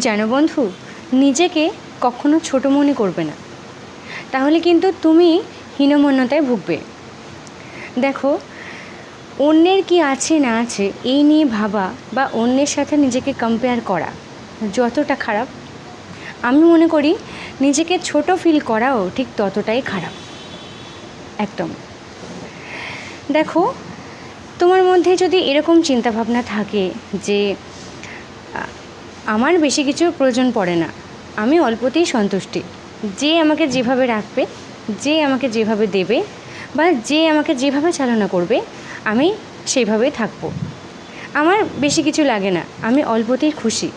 জানো বন্ধু, নিজেকে কখনো ছোট মনে করবে না। তাহলে কিন্তু তুমি হীনমন্যতায় ভুগবে। দেখো, অন্যের কি আছে না আছে, এই নিয়ে ভাবা বা অন্যের সাথে নিজেকে কম্পেয়ার করা যতটা খারাপ। আমি মনে করি, নিজেকে ছোট ফিল করাও ঠিক ততটাই খারাপ। একদম। দেখো, তোমার মধ্যে যদি এরকম চিন্তাভাবনা থাকে যে আমার বেশি কিছু প্রয়োজন পড়ে না। আমি অল্পতেই সন্তুষ্টি। যে আমাকে যেভাবে রাখবে, যে আমাকে যেভাবে দেবে বা যে আমাকে যেভাবে চালনা করবে, আমি সেইভাবেই থাকব। আমার বেশি কিছু লাগে না। আমি অল্পতেই খুশি।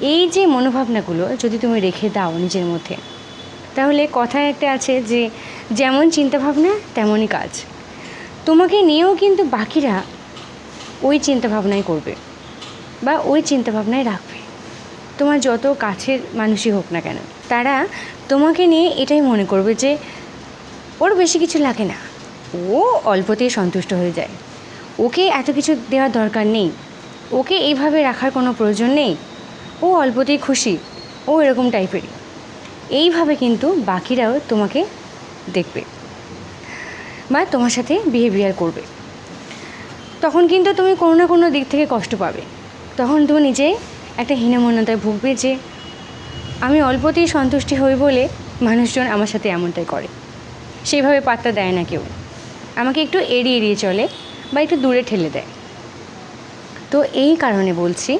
এই যে মনোভাবনাগুলো যদি তুমি রেখে দাও নিজের মধ্যে, তাহলে কথায় একটা আছে যে, যেমন চিন্তাভাবনা, তেমনই কাজ। তোমাকে নিয়েও কিন্তু বাকিরা ওই চিন্তাভাবনাই করবে বা ওই চিন্তাভাবনায় রাখবে। তোমার যত কাছের মানুষই হোক না কেন, তারা তোমাকে নিয়ে এটাই মনে করবে যে ওর বেশি কিছু লাগে না। ও অল্পতেই সন্তুষ্ট হয়ে যায়। ওকে এত কিছু দেওয়ার দরকার নেই। ওকে এইভাবে রাখার কোনো প্রয়োজন নেই। ও অল্পতেই খুশি। ও এরকম টাইপেরই। এইভাবে কিন্তু বাকিরাও তোমাকে দেখবে বা তোমার সাথে বিহেভিয়ার করবে। তখন কিন্তু তুমি কোনো না কোনো দিক থেকে কষ্ট পাবে। তখন তুমি নিজে একটা হীনমন্যতায় ভুগবে যে আমি অল্পতেই সন্তুষ্টি হই বলে মানুষজন আমার সাথে এমনটাই করে। সেইভাবে পাত্তা দেয় না কেউ। আমাকে একটু এড়িয়ে এড়িয়ে চলে বা একটু দূরে ঠেলে দেয়। তো এই কারণে বলছি,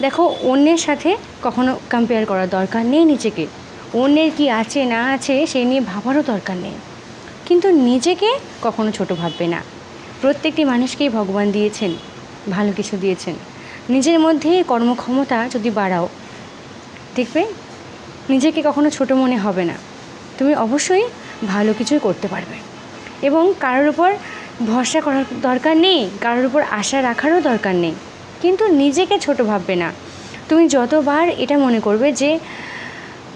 দেখো অন্যের সাথে কখনো কম্পেয়ার করার দরকার নেই নিজেকে। অন্যের কি আছে না আছে সেই নিয়ে ভাবারও দরকার নেই। কিন্তু নিজেকে কখনো ছোট ভাববে না। প্রত্যেকটি মানুষকেই ভগবান দিয়েছেন, ভালো কিছু দিয়েছেন। নিজের মধ্যে কর্মক্ষমতা যদি বাড়াও, দেখবে নিজেকে কখনো ছোট মনে হবে না। তুমি অবশ্যই ভালো কিছুই করতে পারবে। এবং কারোর উপর ভরসা করার দরকার নেই, কারোর উপর আশা রাখারও দরকার নেই। কিন্তু নিজেকে ছোট ভাববে না। তুমি যতবার এটা মনে করবে যে,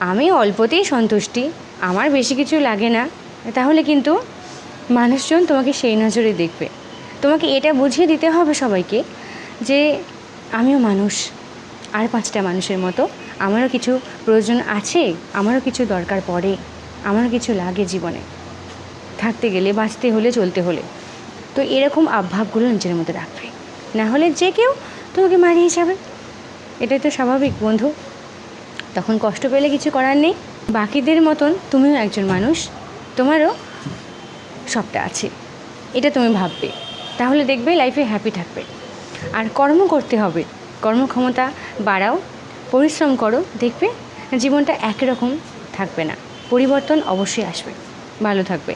আমি অল্পতেই সন্তুষ্টি, আমার বেশি কিছু লাগে না, তাহলে কিন্তু মানুষজন তোমাকে সেই নজরে দেখবে। তোমাকে এটা বুঝিয়ে দিতে হবে সবাইকে যে আমিও মানুষ। আর পাঁচটা মানুষের মতো। আমারও কিছু প্রয়োজন আছে, আমারও কিছু দরকার পড়ে, আমারও কিছু লাগে জীবনে। থাকতে গেলে, বাঁচতে হলে, চলতে হলে। তো এরকম আভাবগুলো নিজের মধ্যে রাখবে। না হলে যে কেউ তোমাকে মারিয়ে যাবে। এটাই তো স্বাভাবিক, বন্ধু। তখন কষ্ট পেলে কিছু করার নেই। বাকিদের মতন তুমিও একজন মানুষ। তোমারও সবটা আছে। এটা তুমি ভাববে। তাহলে দেখবে লাইফে হ্যাপি থাকবে। আর কর্ম করতে হবে। কর্মক্ষমতা বাড়াও, পরিশ্রম করো, দেখবে জীবনটা একই রকম থাকবে না। পরিবর্তন অবশ্যই আসবে। ভালো থাকবে।